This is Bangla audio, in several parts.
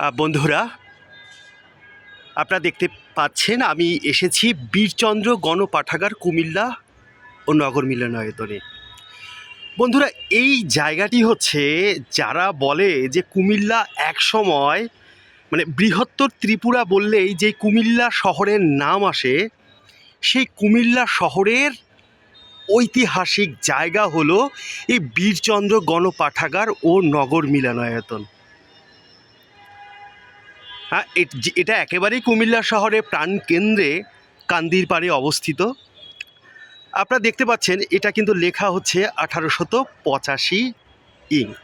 বন্ধুরা, আপনারা দেখতে পাচ্ছেন আমি এসেছি বীরচন্দ্র গণপাঠাগার, কুমিল্লা ও নগর মিলনায়তনে। বন্ধুরা, এই জায়গাটি হচ্ছে যারা বলে যে কুমিল্লা এক সময় মানে বৃহত্তর ত্রিপুরা বললেই যে কুমিল্লা শহরের নাম আসে, সেই কুমিল্লা শহরের ঐতিহাসিক জায়গা হলো এই বীরচন্দ্র গণপাঠাগার ও নগর মিলনায়তন। এট- একেবারেই কুমিল্লা শহরের প্রাণকেন্দ্রে কান্দির পাড়ে অবস্থিত। আপনারা দেখতে পাচ্ছেন, এটা কিন্তু লেখা হচ্ছে আঠারোশত পঁচাশি ইং।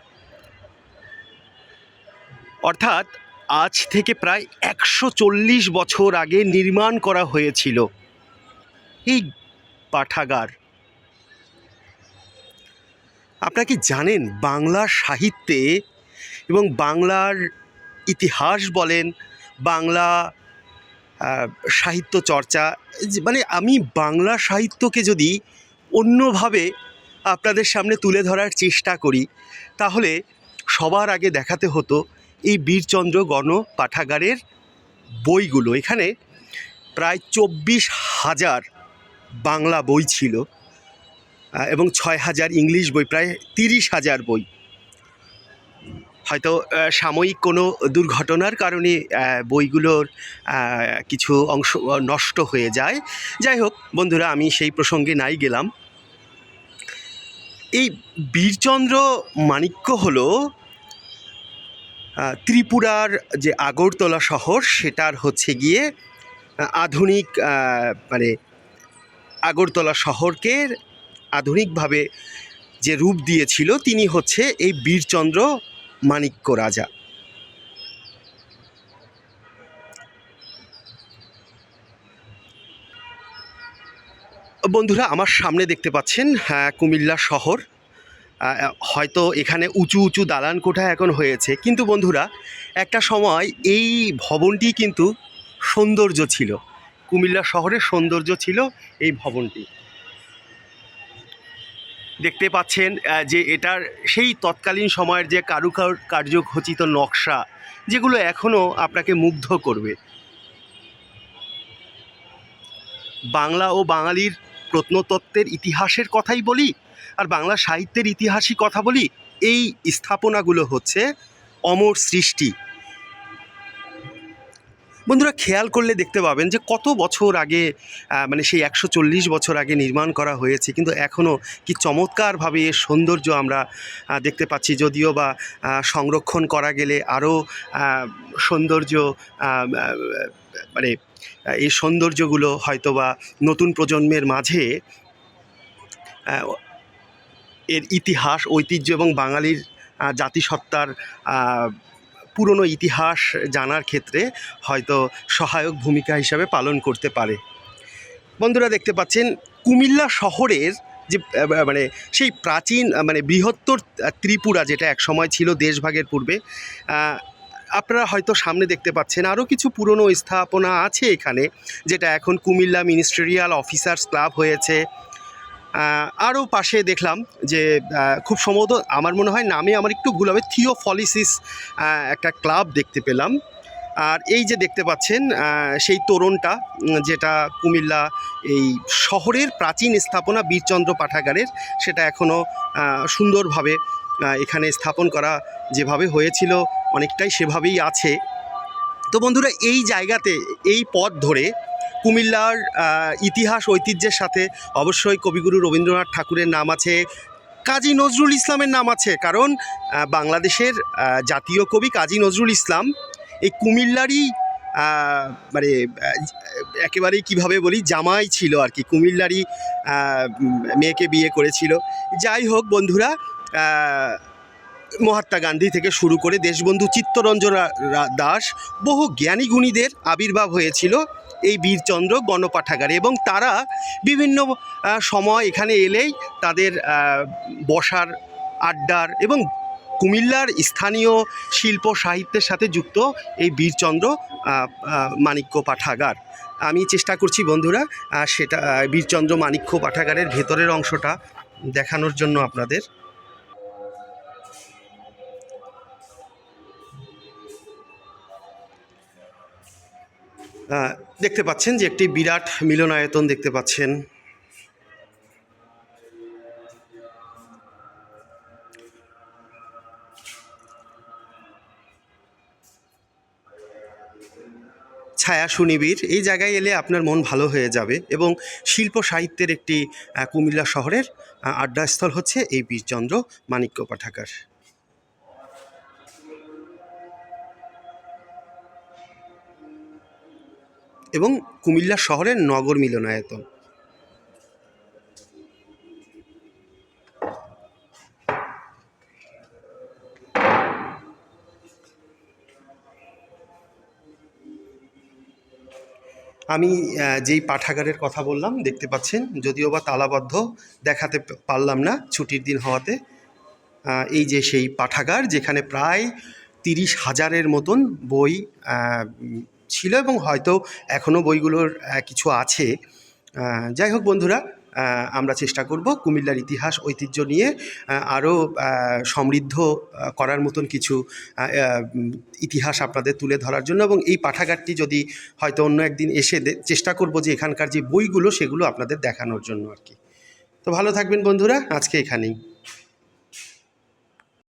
অর্থাৎ আজ থেকে প্রায় একশো চল্লিশ বছর আগে নির্মাণ করা হয়েছিল এই পাঠাগার। আপনারা কি জানেন বাংলা সাহিত্যে এবং বাংলার ইতিহাস বলেন, বাংলা সাহিত্য চর্চা মানে আমি বাংলা সাহিত্যকে যদি অন্যভাবে আপনাদের সামনে তুলে ধরার চেষ্টা করি, তাহলে সবার আগে দেখাতে হতো এই বীরচন্দ্র গণ পাঠাগারের বইগুলো। এখানে প্রায় চব্বিশ হাজার বাংলা বই ছিল এবং ছয় হাজার ইংলিশ বই, প্রায় তিরিশ হাজার বই। হয়তো সাময়িক কোনো দুর্ঘটনার কারণে বইগুলোর কিছু অংশ নষ্ট হয়ে যায়। যাই হোক, বন্ধুরা, আমি সেই প্রসঙ্গে নাই গেলাম। এই বীরচন্দ্র মাণিক্য হল ত্রিপুরার যে আগরতলা শহর, সেটার হচ্ছে গিয়ে আধুনিক মানে আগরতলা শহরকে আধুনিকভাবে যে রূপ দিয়েছিল, তিনি হচ্ছে এই বীরচন্দ্র মাণিক্য রাজা। বন্ধুরা, আমার সামনে দেখতে পাচ্ছেন হ্যাঁ কুমিল্লা শহর। হয়তো এখানে উঁচু উঁচু দালান কোঠা এখন হয়েছে। কিন্তু বন্ধুরা, একটা সময় এই ভবনটি কিন্তু সৌন্দর্য ছিল। কুমিল্লা শহরের সৌন্দর্য ছিল এই ভবনটি। দেখতে পাচ্ছেন যে এটার সেই তৎকালীন সময়ের যে কারুকার, কার্যখচিত নকশা, যেগুলো এখনও আপনাকে মুগ্ধ করবে। বাংলা ও বাঙালির প্রত্নতত্ত্বের ইতিহাসের কথাই বলি, আর বাংলা সাহিত্যের ইতিহাসই কথা বলি, এই স্থাপনাগুলো হচ্ছে অমর সৃষ্টি। বন্ধুরা খেয়াল করলে দেখতে পাবেন যে কত বছর আগে মানে সেই একশো চল্লিশ বছর আগে নির্মাণ করা হয়েছে, কিন্তু এখনও কি চমৎকারভাবে এর সৌন্দর্য আমরা দেখতে পাচ্ছি। যদিও বা সংরক্ষণ করা গেলে আরও সৌন্দর্য মানে এই সৌন্দর্যগুলো হয়তো বা নতুন প্রজন্মের মাঝে এর ইতিহাস, ঐতিহ্য এবং বাঙালির জাতিসত্তার পুরনো ইতিহাস জানার ক্ষেত্রে হয়তো সহায়ক ভূমিকা হিসাবে পালন করতে পারে। বন্ধুরা দেখতে পাচ্ছেন, কুমিল্লা শহরের যে মানে সেই প্রাচীন মানে বৃহত্তর ত্রিপুরা যেটা এক সময় ছিল দেশভাগের পূর্বে আপনারা হয়তো সামনে দেখতে পাচ্ছেন আরও কিছু পুরনো স্থাপনা আছে এখানে, যেটা এখন কুমিল্লা মিনিস্ট্রিয়াল অফিসার্স ক্লাব হয়েছে আরও পাশে দেখলাম যে খুব সম্ভবত আমার মনে হয় নামে আমার একটু ভুল হবে, থিওফলিসিস একটা ক্লাব দেখতে পেলাম। আর এই যে দেখতে পাচ্ছেন সেই তোরণটা যেটা কুমিল্লা এই শহরের প্রাচীন স্থাপনা বীরচন্দ্র পাঠাগারের, সেটা এখনও সুন্দরভাবে এখানে স্থাপন করা যেভাবে হয়েছিল, অনেকটাই সেভাবেই আছে। তো বন্ধুরা, এই জায়গাতে, এই পথ ধরে কুমিল্লার ইতিহাস, ঐতিহ্যের সাথে অবশ্যই কবিগুরু রবীন্দ্রনাথ ঠাকুরের নাম আছে, কাজী নজরুল ইসলামের নাম আছে, কারণ বাংলাদেশের জাতীয় কবি কাজী নজরুল ইসলাম এই কুমিল্লারই মানে একেবারেই কীভাবে বলি, জামাই ছিল আর কি, কুমিল্লারই মেয়েকে বিয়ে করেছিল। যাই হোক বন্ধুরা মহাত্মা গান্ধী থেকে শুরু করে দেশবন্ধু চিত্তরঞ্জন দাস বহু জ্ঞানী গুণীদের আবির্ভাব হয়েছিল। এই বীরচন্দ্র গণপাঠাগারে এবং তারা বিভিন্ন সময় এখানে এলেই তাদের বসার আড্ডার এবং কুমিল্লার স্থানীয় শিল্প সাহিত্যের সাথে যুক্ত এই বীরচন্দ্র মাণিক্য পাঠাগার। আমি চেষ্টা করছি বন্ধুরা সেটা বীরচন্দ্র মাণিক্য পাঠাগারের ভেতরের অংশটা দেখানোর জন্য আপনাদের। দেখতে পাচ্ছেন যে একটি বিরাট মিলনায়তন দেখতে পাচ্ছেন। ছায়া সুনিবিড়, এই জায়গায় এলে আপনার মন ভালো হয়ে যাবে এবং শিল্প সাহিত্যের একটি কুমিল্লা শহরের আড্ডাস্থল হচ্ছে এই বীরচন্দ্র মাণিক্য পাঠাগার এবং কুমিল্লা শহরের নগর মিলনায়তন। আমি যেই পাঠাগারের কথা বললাম, দেখতে পাচ্ছেন, যদিও বা তালাবদ্ধ, দেখাতে পারলাম না ছুটির দিন হওয়াতে। এই যে সেই পাঠাগার, যেখানে প্রায় তিরিশ হাজারের মতন বই ছিল এবং হয়তো এখনও বইগুলোর কিছু আছে। যাই হোক বন্ধুরা আমরা চেষ্টা করব কুমিল্লার ইতিহাস, ঐতিহ্য নিয়ে আরও সমৃদ্ধ করার মতন কিছু ইতিহাস আপনাদের তুলে ধরার জন্য এবং এই পাঠাগারটি যদি হয়তো অন্য একদিন এসে চেষ্টা করব যে এখানকার যে বইগুলো সেগুলো আপনাদের দেখানোর জন্য আর কি। তো ভালো থাকবেন বন্ধুরা, আজকে এখানেই।